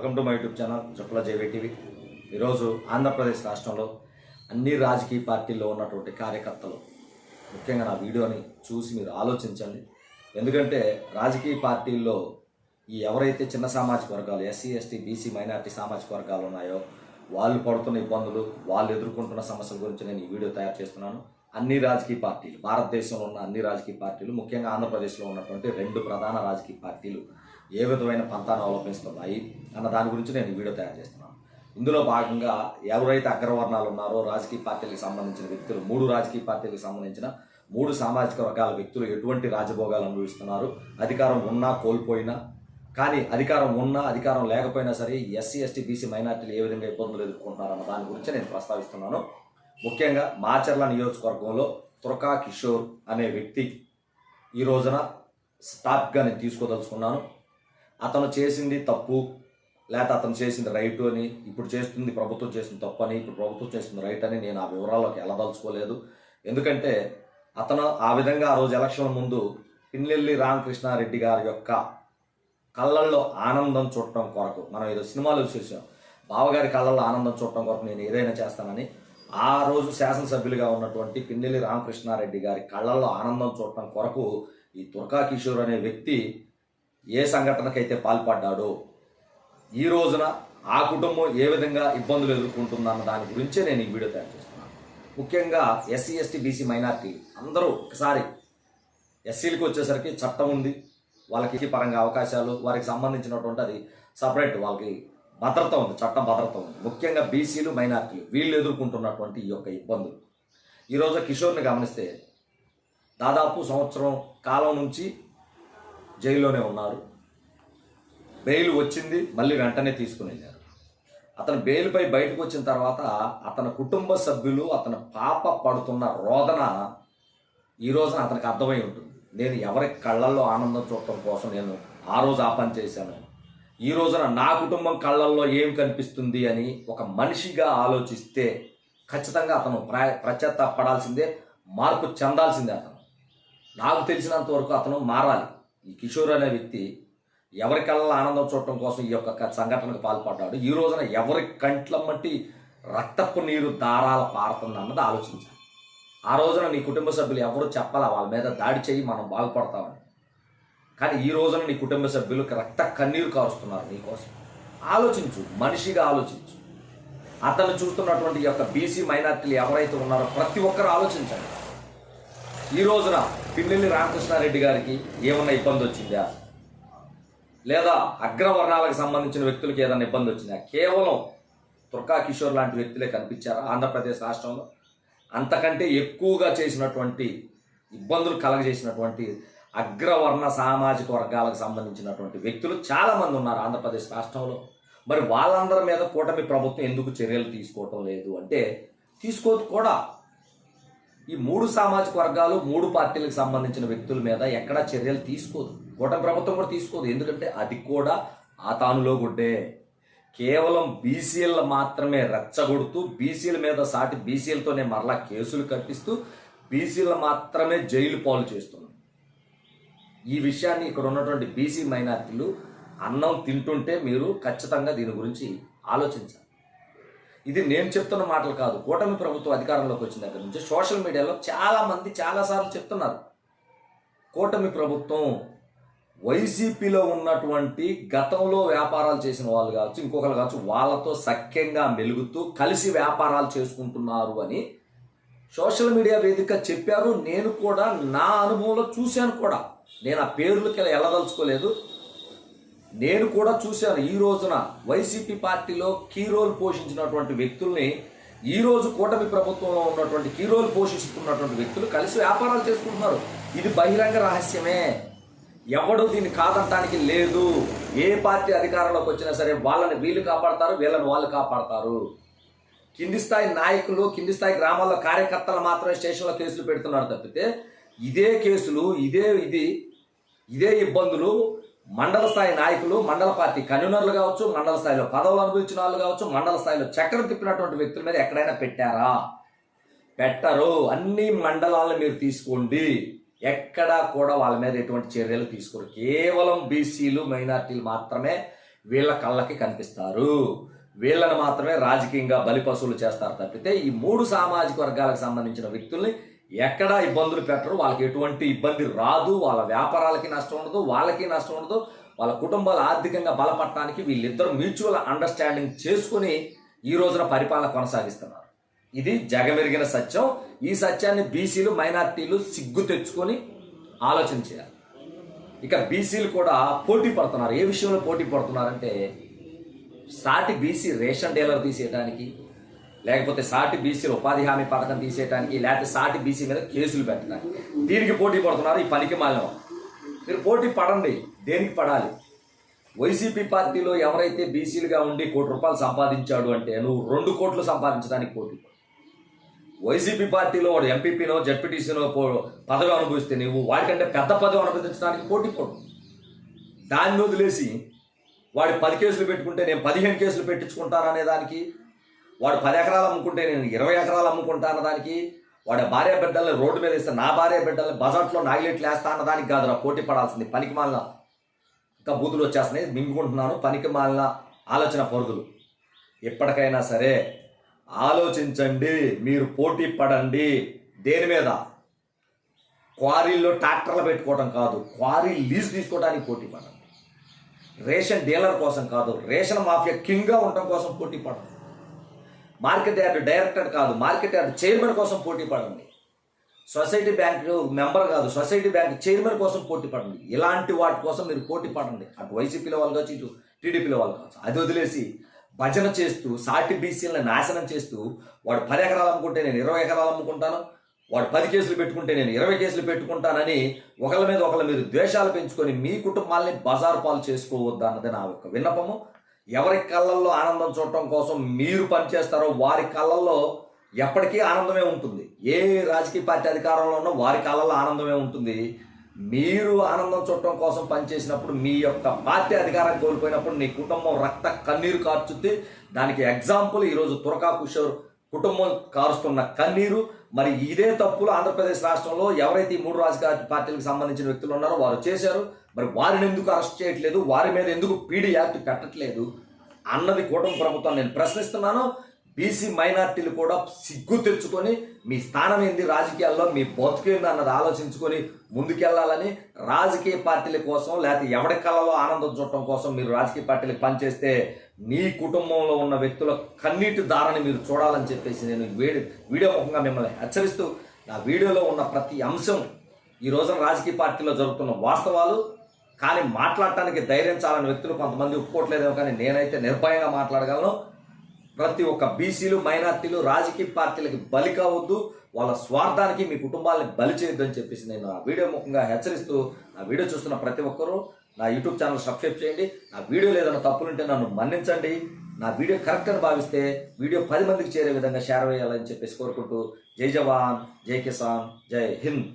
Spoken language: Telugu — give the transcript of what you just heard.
Welcome to my YouTube channel చుక్కల జేవీటీవీ ఈరోజు ఆంధ్రప్రదేశ్ రాష్ట్రంలో అన్ని రాజకీయ పార్టీల్లో ఉన్నటువంటి కార్యకర్తలు ముఖ్యంగా నా వీడియోని చూసి మీరు ఆలోచించండి. ఎందుకంటే రాజకీయ పార్టీల్లో ఈ ఎవరైతే చిన్న సామాజిక వర్గాలు ఎస్సీ ఎస్టీ బీసీ మైనార్టీ సామాజిక వర్గాలు ఉన్నాయో వాళ్ళు పడుతున్న ఇబ్బందులు వాళ్ళు ఎదుర్కొంటున్న సమస్యల గురించి నేను ఈ వీడియో తయారు చేస్తున్నాను. అన్ని రాజకీయ పార్టీలు భారతదేశంలో ఉన్న అన్ని రాజకీయ పార్టీలు ముఖ్యంగా ఆంధ్రప్రదేశ్లో ఉన్నటువంటి రెండు ప్రధాన రాజకీయ పార్టీలు ఏ విధమైన పంతాను అవలంబిస్తున్నాయి అన్న దాని గురించి నేను వీడియో తయారు చేస్తున్నాను. ఇందులో భాగంగా ఎవరైతే అగ్రవర్ణాలు ఉన్నారో రాజకీయ పార్టీలకు సంబంధించిన వ్యక్తులు మూడు రాజకీయ పార్టీలకు సంబంధించిన మూడు సామాజిక వర్గాల వ్యక్తులు ఎటువంటి రాజభోగాలు అనుభవిస్తున్నారు? అధికారం ఉన్నా కోల్పోయినా కానీ అధికారం ఉన్నా అధికారం లేకపోయినా సరే ఎస్సీ ఎస్టీ బీసీ మైనార్టీలు ఏ విధంగా ఇబ్బందులు ఎదుర్కొంటున్నారు అన్న దాని గురించి నేను ప్రస్తావిస్తున్నాను. ముఖ్యంగా మాచర్ల నియోజకవర్గంలో తురకా కిషోర్ అనే వ్యక్తి ఈ రోజున స్టాప్గా నేను తీసుకోదలుచుకున్నాను. అతను చేసింది తప్పు లేకపోతే అతను చేసింది రైట్ అని ఇప్పుడు చేస్తుంది ప్రభుత్వం చేసింది తప్పు అని ఇప్పుడు ప్రభుత్వం చేసింది రైట్ అని నేను ఆ వివరాల్లోకి వెళ్ళదలుచుకోలేదు ఎందుకంటే అతను ఆ విధంగా ఆ రోజు ఎలక్షన్ ముందు పిన్నెల్లి రామకృష్ణారెడ్డి గారి యొక్క కళ్ళల్లో ఆనందం చూడటం కొరకు మనం ఏదో సినిమాలో చూసాం బావగారి కళ్ళల్లో ఆనందం చూడటం కొరకు నేను ఏదైనా చేస్తానని ఆ రోజు శాసనసభ్యులుగా ఉన్నటువంటి పిన్నెల్లి రామకృష్ణారెడ్డి గారి కళ్ళల్లో ఆనందం చూడటం కొరకు ఈ దుర్గా కిషోర్ అనే వ్యక్తి ఏ సంఘటనకైతే పాల్పడ్డాడో ఈ రోజున ఆ కుటుంబం ఏ విధంగా ఇబ్బందులు ఎదుర్కొంటుందన్న దాని గురించే నేను ఈ వీడియో తయారు చేస్తున్నాను. ముఖ్యంగా ఎస్సీ ఎస్టీ బీసీ మైనార్టీ అందరూ ఒకసారి ఎస్సీలకు వచ్చేసరికి చట్టం ఉంది. వాళ్ళకి పరంగా అవకాశాలు వారికి సంబంధించినటువంటి అది సపరేట్ వాళ్ళకి భద్రత ఉంది చట్టం భద్రత ఉంది. ముఖ్యంగా బీసీలు మైనార్టీలు వీళ్ళు ఎదుర్కొంటున్నటువంటి ఈ యొక్క ఇబ్బందులు. ఈరోజు కిషోర్ని గమనిస్తే దాదాపు సంవత్సరం కాలం నుంచి జైల్లోనే ఉన్నారు. బెయిల్ వచ్చింది మళ్ళీ వెంటనే తీసుకుని వెళ్ళారు. అతను బెయిల్పై బయటకు వచ్చిన తర్వాత అతని కుటుంబ సభ్యులు అతని పాప పడుతున్న రోదన ఈ రోజున అతనికి అర్థమై ఉంటుంది. నేను ఎవరి కళ్ళల్లో ఆనందం చూడటం కోసం నేను ఆ రోజు ఆ పని చేశాను. ఈ రోజున నా కుటుంబం కళ్ళల్లో ఏం కనిపిస్తుంది అని ఒక మనిషిగా ఆలోచిస్తే ఖచ్చితంగా అతను ప్ర ప్రత్యత్తపడాల్సిందే మార్పు చెందాల్సిందే అతను. నాకు తెలిసినంత వరకు అతను మారాలి. ఈ కిషోర్ అనే వ్యక్తి ఎవరికల్లా ఆనందం చూడటం కోసం ఈ యొక్క సంఘటనకు పాల్పడ్డాడు. ఈ రోజున ఎవరి కంట్ల మట్టి రక్తపు నీరు దారాల పారుతుంది అన్నది ఆలోచించాలి. ఆ రోజున నీ కుటుంబ సభ్యులు ఎవరు చెప్పాలా? వాళ్ళ మీద దాడి చేయి మనం బాగుపడతామని. కానీ ఈ రోజున నీ కుటుంబ సభ్యులు రక్త కన్నీరు కారుస్తున్నారు నీకోసం ఆలోచించు మనిషిగా ఆలోచించు. అతను చూస్తున్నటువంటి ఈ యొక్క బీసీ మైనార్టీలు ఎవరైతే ఉన్నారో ప్రతి ఒక్కరు ఆలోచించండి. ఈ రోజున పిన్నెల్లి రామకృష్ణారెడ్డి గారికి ఏమన్నా ఇబ్బంది వచ్చిందా? లేదా అగ్రవర్ణాలకు సంబంధించిన వ్యక్తులకు ఏదైనా ఇబ్బంది వచ్చిందా? కేవలం తుర్కా కిషోర్ లాంటి వ్యక్తులే కనిపించారా ఆంధ్రప్రదేశ్ రాష్ట్రంలో? అంతకంటే ఎక్కువగా చేసినటువంటి ఇబ్బందులు కలగజేసినటువంటి అగ్రవర్ణ సామాజిక వర్గాలకు సంబంధించినటువంటి వ్యక్తులు చాలామంది ఉన్నారు ఆంధ్రప్రదేశ్ రాష్ట్రంలో. మరి వాళ్ళందరి మీద కూటమి ప్రభుత్వం ఎందుకు చర్యలు తీసుకోవటం లేదు? అంటే తీసుకోదు కూడా. ఈ మూడు సామాజిక వర్గాలు మూడు పార్టీలకు సంబంధించిన వ్యక్తుల మీద ఎక్కడా చర్యలు తీసుకోదు. కూటమి ప్రభుత్వం కూడా తీసుకోదు. ఎందుకంటే అది కూడా ఆ తానులో గుడ్డే. కేవలం బీసీల మాత్రమే రెచ్చగొడుతూ బీసీల మీద సాటి బీసీలతోనే మరలా కేసులు కట్టిస్తూ బీసీల మాత్రమే జైలు పాలు చేస్తుంది. ఈ విషయాన్ని ఇక్కడ ఉన్నటువంటి బీసీ మైనార్టీలు అన్నం తింటుంటే మీరు ఖచ్చితంగా దీని గురించి ఆలోచించాలి. ఇది నేను చెప్తున్న మాటలు కాదు. కూటమి ప్రభుత్వం అధికారంలోకి వచ్చిన దగ్గర నుంచి సోషల్ మీడియాలో చాలామంది చాలాసార్లు చెప్తున్నారు. కూటమి ప్రభుత్వం వైసీపీలో ఉన్నటువంటి గతంలో వ్యాపారాలు చేసిన వాళ్ళు కావచ్చు ఇంకొకరు కావచ్చు వాళ్ళతో సఖ్యంగా మెలుగుతూ కలిసి వ్యాపారాలు చేసుకుంటున్నారు అని సోషల్ మీడియా వేదిక చెప్పారు. నేను కూడా నా అనుభవంలో చూశాను కూడా. నేను ఆ పేర్లకి వెళ్ళదలుచుకోలేదు నేను కూడా చూశాను ఈ రోజున వైసీపీ పార్టీలో కీ రోల్ పోషించినటువంటి వ్యక్తుల్ని ఈ రోజు కూటమి ప్రభుత్వంలో ఉన్నటువంటి కీ రోల్ పోషిస్తున్నటువంటి వ్యక్తులు కలిసి వ్యాపారాలు చేసుకుంటున్నారు. ఇది బహిరంగ రహస్యమే. ఎవడు దీన్ని కాదంటానికి లేదు. ఏ పార్టీ అధికారంలోకి వచ్చినా సరే వాళ్ళని వీళ్ళు కాపాడతారు వీళ్ళని వాళ్ళు కాపాడతారు. కింది స్థాయి నాయకులు కింది స్థాయి గ్రామాల్లో కార్యకర్తలు మాత్రమే స్టేషన్లో కేసులు పెడుతున్నారు తప్పితే ఇదే కేసులు ఇదే ఇది ఇదే ఇబ్బందులు మండల స్థాయి నాయకులు మండల పార్టీ కన్వీనర్లు కావచ్చు మండల స్థాయిలో పదవులు అనుభవించిన వాళ్ళు కావచ్చు మండల స్థాయిలో చక్రం తిప్పినటువంటి వ్యక్తుల మీద ఎక్కడైనా పెట్టారా? పెట్టరు. అన్ని మండలాలను మీరు తీసుకోండి. ఎక్కడా కూడా వాళ్ళ మీద ఎటువంటి చర్యలు తీసుకోరు. కేవలం బీసీలు మైనార్టీలు మాత్రమే వీళ్ళ కళ్ళకి కనిపిస్తారు. వీళ్ళని మాత్రమే రాజకీయంగా బలిపశువులు చేస్తారు తప్పితే ఈ మూడు సామాజిక వర్గాలకు సంబంధించిన వ్యక్తుల్ని ఎక్కడా ఇబ్బందులు పెట్టరు. వాళ్ళకి ఎటువంటి ఇబ్బంది రాదు. వాళ్ళ వ్యాపారాలకి నష్టం ఉండదు వాళ్ళకి నష్టం ఉండదు. వాళ్ళ కుటుంబాలు ఆర్థికంగా బలపడటానికి వీళ్ళిద్దరూ మ్యూచువల్ అండర్స్టాండింగ్ చేసుకుని ఈ రోజున పరిపాలన కొనసాగిస్తున్నారు. ఇది జగమెరిగిన సత్యం. ఈ సత్యాన్ని బీసీలు మైనార్టీలు సిగ్గు తెచ్చుకొని ఆలోచన చేయాలి. ఇక బీసీలు కూడా పోటీ పడుతున్నారు. ఏ విషయంలో పోటీ పడుతున్నారంటే సాటి బీసీ రేషన్ డీలర్ తీసేయడానికి లేకపోతే సాటి బీసీలు ఉపాధి హామీ పథకం తీసేయడానికి లేకపోతే సాటి బీసీ మీద కేసులు పెట్టడానికి. దీనికి పోటీ పడుతున్నారు ఈ పనికి మాలిన మీరు పోటీ పడండి దేనికి పడాలి? వైసీపీ పార్టీలో ఎవరైతే బీసీలుగా ఉండి కోటి రూపాయలు సంపాదించాడు అంటే నువ్వు రెండు కోట్లు సంపాదించడానికి పోటీ వైసీపీ పార్టీలో వాడు ఎంపీపీనో జడ్పీటీసీనో పదవి అనుభవిస్తే నువ్వు వాడికంటే పెద్ద పదవి అనుభవించడానికి పోటీ పడు. దాన్ని వదిలేసి వాడు పది కేసులు పెట్టుకుంటే నేను పదిహేను కేసులు పెట్టించుకుంటాననే దానికి వాడు పది ఎకరాలు అమ్ముకుంటే నేను ఇరవై ఎకరాలు అమ్ముకుంటాను దానికి వాడి భార్య బిడ్డల్ని రోడ్డు మీద ఇస్తే నా భార్య బిడ్డల్ని బజార్లో నాగిలెట్లు వేస్తా అన్నదానికి కాదురా పోటీ పడాల్సింది పనికి మాలిన ఇంకా బూతులు వచ్చేస్తున్నాయి మింగుకుంటున్నాను పనికి మాలిన ఆలోచన పరుగులు ఎప్పటికైనా సరే ఆలోచించండి మీరు పోటీ పడండి. దేని మీద? క్వారీల్లో ట్రాక్టర్లు పెట్టుకోవడం కాదు క్వారీ లీజ్ తీసుకోవడానికి పోటీ పడండి. రేషన్ డీలర్ కోసం కాదు రేషన్ మాఫియా కింగ్గా ఉండటం కోసం పోటీ పడండి. మార్కెట్ యార్డ్ డైరెక్టర్ కాదు మార్కెట్ యార్డ్ చైర్మన్ కోసం పోటీ పడండి. సొసైటీ బ్యాంక్ మెంబర్ కాదు సొసైటీ బ్యాంక్ చైర్మన్ కోసం పోటీ పడండి. ఇలాంటి వాటి కోసం మీరు పోటీ పడండి. అటు వైసీపీలో వాళ్ళు కావచ్చు ఇటు టీడీపీలో వాళ్ళు కావచ్చు. అది వదిలేసి భజన చేస్తూ సాటి బీసీలను నాశనం చేస్తూ వాడు పది ఎకరాలు అమ్ముకుంటే నేను ఇరవై ఎకరాలు అమ్ముకుంటాను వాడు పది కేసులు పెట్టుకుంటే నేను ఇరవై కేసులు పెట్టుకుంటానని ఒకళ్ళ మీద ఒకళ్ళ మీద ద్వేషాలు పెంచుకొని మీ కుటుంబాల్ని బజారు పాలు చేసుకోవద్దు అన్నది నా యొక్క విన్నపము. ఎవరి కళ్ళల్లో ఆనందం చూడటం కోసం మీరు పనిచేస్తారో వారి కళ్ళల్లో ఎప్పటికీ ఆనందమే ఉంటుంది. ఏ రాజకీయ పార్టీ అధికారంలో ఉన్నా వారి కళ్ళల్లో ఆనందమే ఉంటుంది. మీరు ఆనందం చూడటం కోసం పనిచేసినప్పుడు మీ యొక్క పార్టీ అధికారం కోల్పోయినప్పుడు నీ కుటుంబం రక్త కన్నీరు కార్చుద్ది దానికి ఎగ్జాంపుల్ ఈరోజు తురకా కిషోర్ కుటుంబం కారుస్తున్న కన్నీరు. మరి ఇదే తప్పులు ఆంధ్రప్రదేశ్ రాష్ట్రంలో ఎవరైతే ఈ మూడు రాజకీయ పార్టీలకు సంబంధించిన వ్యక్తులు ఉన్నారో వారు చేశారు. మరి వారిని ఎందుకు అరెస్ట్ చేయట్లేదు? వారి మీద ఎందుకు పీడీ యాక్ట్ పెట్టట్లేదు? అన్నది కూటమి ప్రభుత్వం నేను ప్రశ్నిస్తున్నాను. బీసీ మైనార్టీలు కూడా సిగ్గు తెచ్చుకొని మీ స్థానం ఏంది రాజకీయాల్లో మీ బతుకేంది అన్నది ఆలోచించుకొని ముందుకెళ్ళాలని రాజకీయ పార్టీల కోసం లేకపోతే ఎవరి కళలో ఆనందం చూడటం కోసం మీరు రాజకీయ పార్టీలకు పనిచేస్తే మీ కుటుంబంలో ఉన్న వ్యక్తుల కన్నీటి దారని మీరు చూడాలని చెప్పేసి నేను వీడియో వీడియో ముఖంగా మిమ్మల్ని హెచ్చరిస్తూ నా వీడియోలో ఉన్న ప్రతి అంశం ఈ రోజున రాజకీయ పార్టీలో జరుగుతున్న వాస్తవాలు కానీ మాట్లాడటానికి ధైర్యం చాలని వ్యక్తులు కొంతమంది ఒప్పుకోవట్లేదేమో కానీ నేనైతే నిర్భయంగా మాట్లాడగలను. ప్రతి ఒక్క బీసీలు మైనార్టీలు రాజకీయ పార్టీలకి బలి కావద్దు. వాళ్ళ స్వార్థానికి మీ కుటుంబాలని బలి చేయొద్దు అని చెప్పేసి నేను ఆ వీడియో ముఖంగా హెచ్చరిస్తూ నా వీడియో చూస్తున్న ప్రతి ఒక్కరూ నా యూట్యూబ్ ఛానల్ సబ్స్క్రైబ్ చేయండి. నా వీడియోలో ఏదైనా తప్పులుంటే నన్ను మన్నించండి. నా వీడియో కరెక్ట్ అని భావిస్తే వీడియో పది మందికి చేరే విధంగా షేర్ వేయాలని చెప్పేసి కోరుకుంటూ జై జవాన్ జై కిసాన్ జై హింద్.